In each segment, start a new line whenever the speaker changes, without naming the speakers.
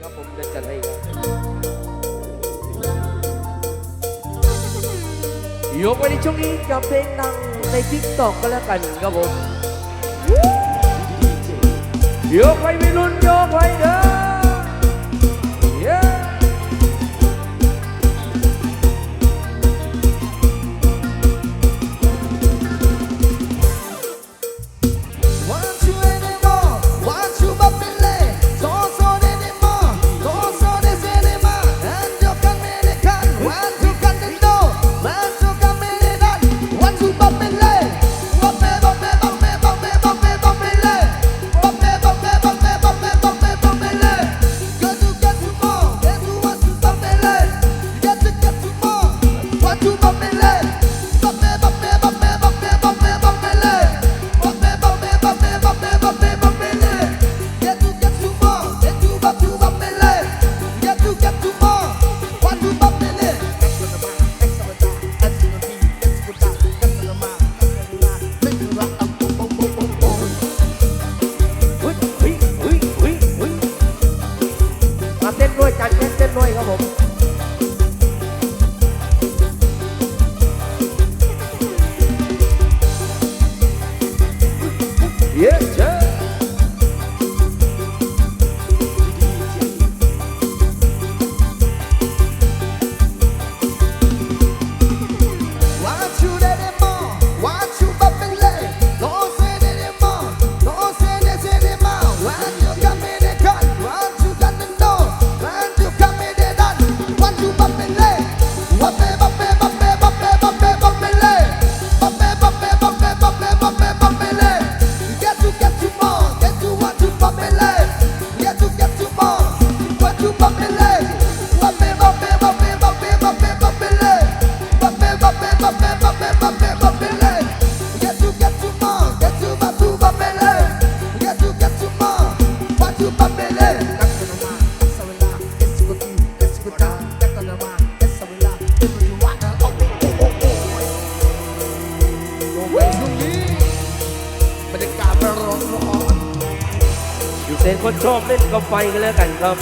ครับผมจะจัดให้ยกไปในช่วงนี้กับเพลงดังในทิกตอกก็แล้วกันครับผมยกไปไม่รุ่นยกไปเด้อ Yeah, yeah. ชอบเล่นกับไฟกันแล้วกันครับ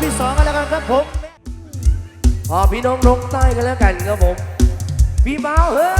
พี่สองกันแล้วกันครับผมพอพี่น้องลงใต้
กันแล้วกัน
ครับผม
พี่
เบา
เฮ้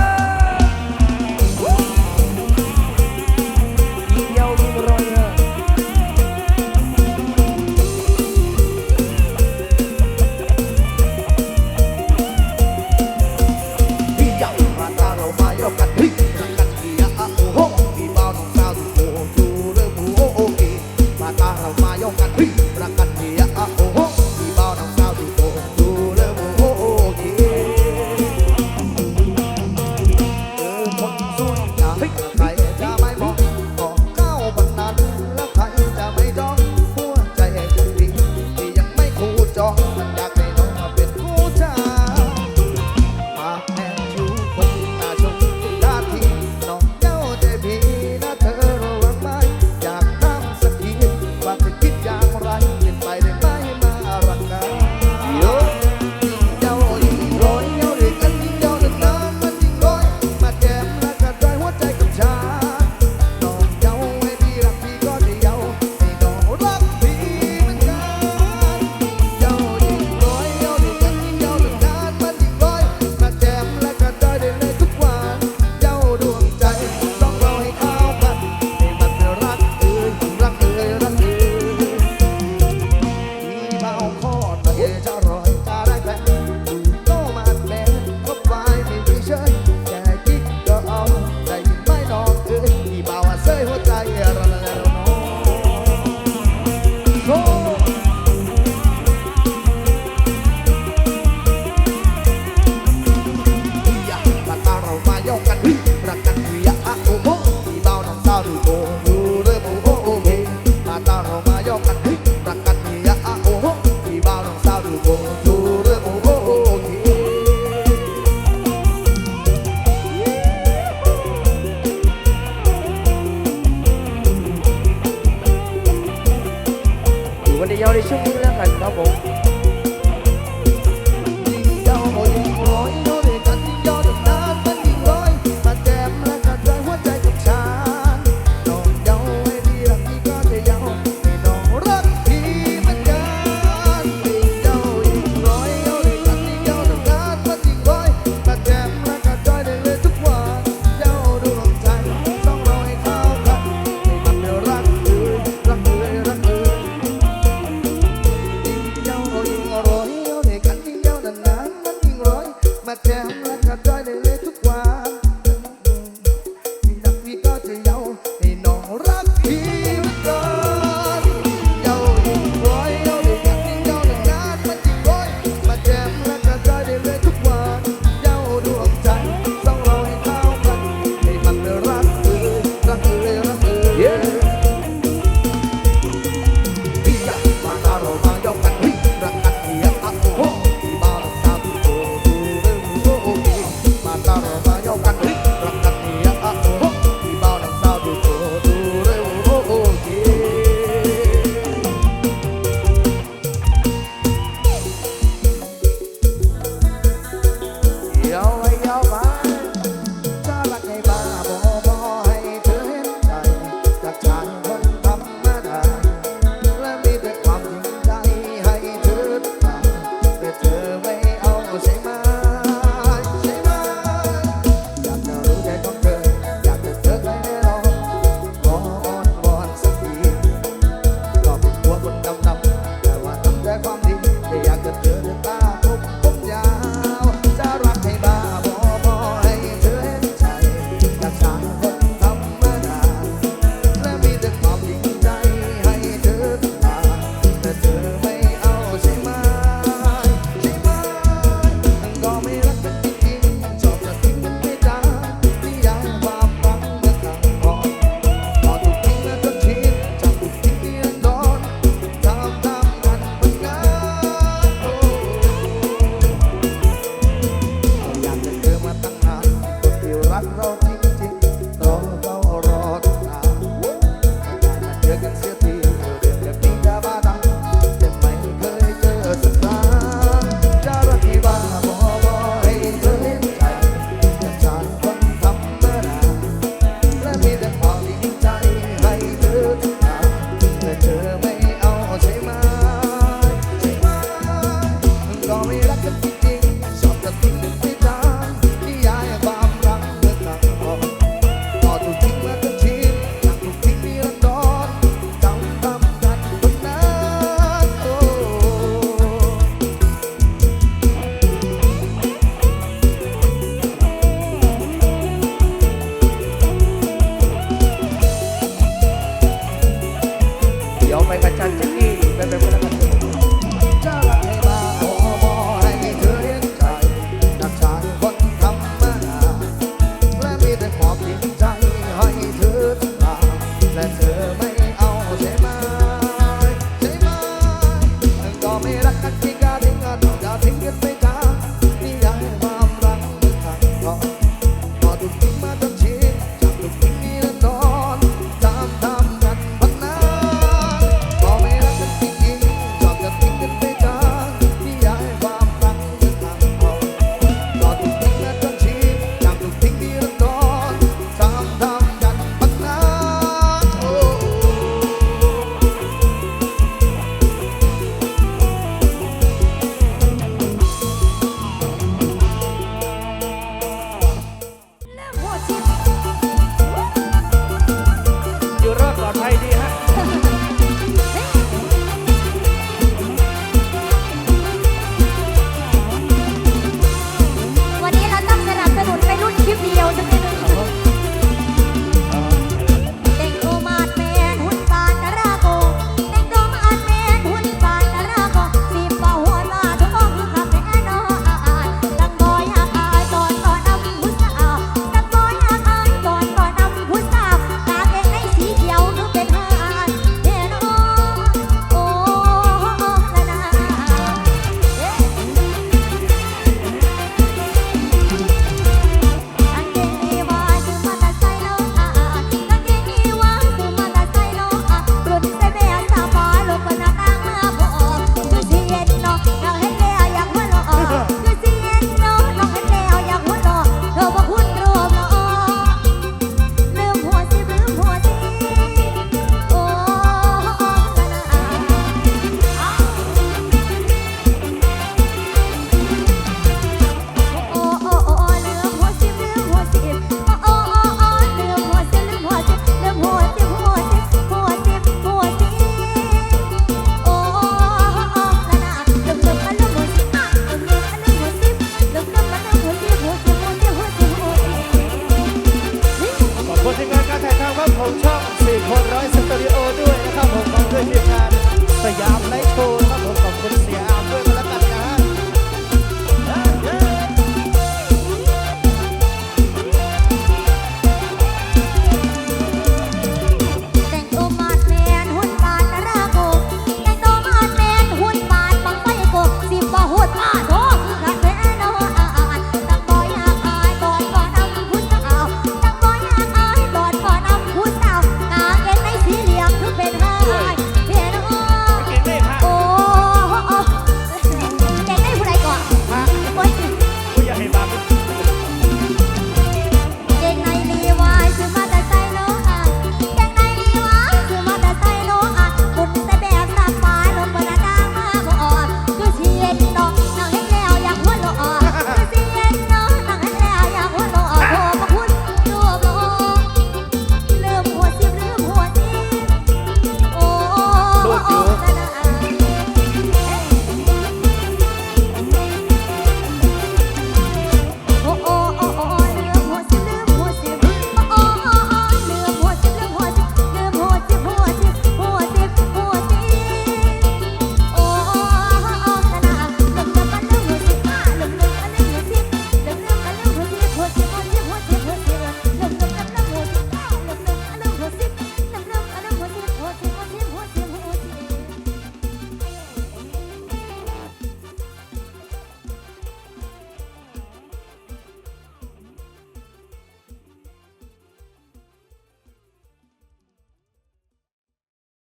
เดี๋
ยวไป
กับ
จันเจันนี่ไปไปคนละค
น